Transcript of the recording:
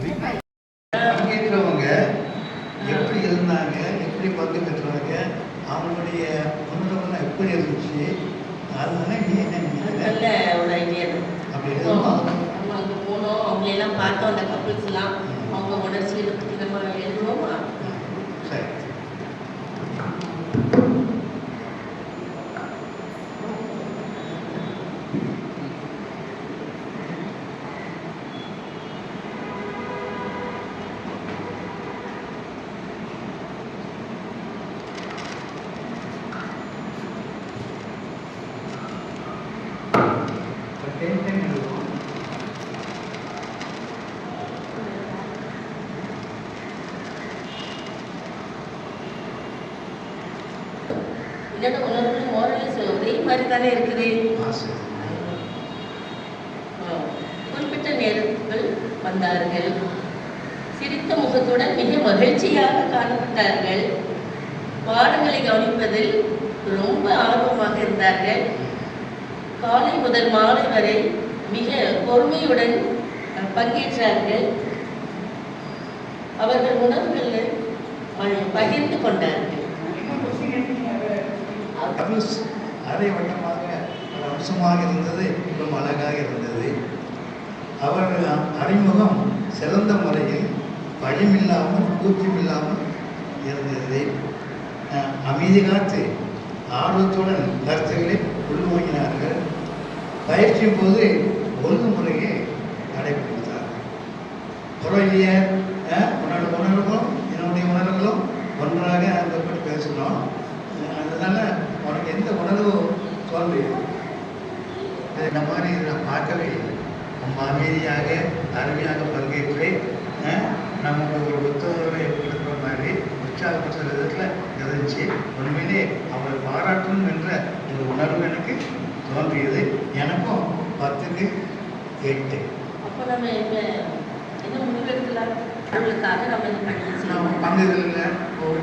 இருக்கிறவங்க எப்படி இருந்தாங்க எப்படி பங்கு பெற்றவங்க அவங்களுடைய முன்னோக்கெல்லாம் எப்படி இருந்துச்சு? அதனால நீ என்ன நல்ல ஒரு ஐடியா அப்படி போனோம். அவங்களெல்லாம் பார்த்தோம் அந்த கப்புள்ஸ்லாம் இதோட உணர்வு மோரலிஸ் ஒரே மாதிரி தானே இருக்குது. ஆ. குறிப்பிட்ட நேரத்துக்குள் வந்தார்கள். சிரித்த முகத்துடன் மிக மகிழ்ச்சியாக காணப்பட்டார்கள். பாடங்களை கவனிப்பதில் ரொம்ப ஆர்வமாக இருந்தார்கள். காலை முதல் மாலை வரை மிக பொறுமையுடன் பங்கேற்றார்கள். அவர்கள் உணர்வுகளை பகிர்ந்து கொண்டார்கள். கபில்ஸ் அரை வட்டமாக ஒரு அம்சமாக இருந்தது மிகவும் அழகாக இருந்தது. அவர்கள் அறிமுகம் சிறந்த முறையில் பயமில்லாமல் கூச்சமில்லாமல் இருந்தது. அமைதி காத்து ஆர்வத்துடன் கருத்துக்களை உள்வாங்கினார்கள். பயிற்சியின் போது ஒழுங்குமுறையை நடைபெறுகிறார்கள் புறவிய உன்னோட உணர்வுகளும் என்னுடைய உணர்வுகளும் ஒன்றாக அந்த பற்றி அதனால உனக்கு எந்த உணர்வு தோன்றியது இந்த மாதிரி நான் பார்க்கவே இல்லை. ரொம்ப அமைதியாக அருமையாக பங்கேற்று நமக்கு ஒரு புத்தகங்களை கொடுக்குற மாதிரி உற்சாகப்படுத்துற விதத்தில் இருந்துச்சு. உண்மையிலே அவரை பாராட்டணும் என்ற ஒரு உணர்வு எனக்கு தோன்றியது. எனக்கும் பத்துக்கு எட்டு. அப்போ நம்ம என்ன முடிவெடுக்கலாம்? அவர்களுக்காக நம்ம இந்த செய்யணும் பங்குகளில் ஒரு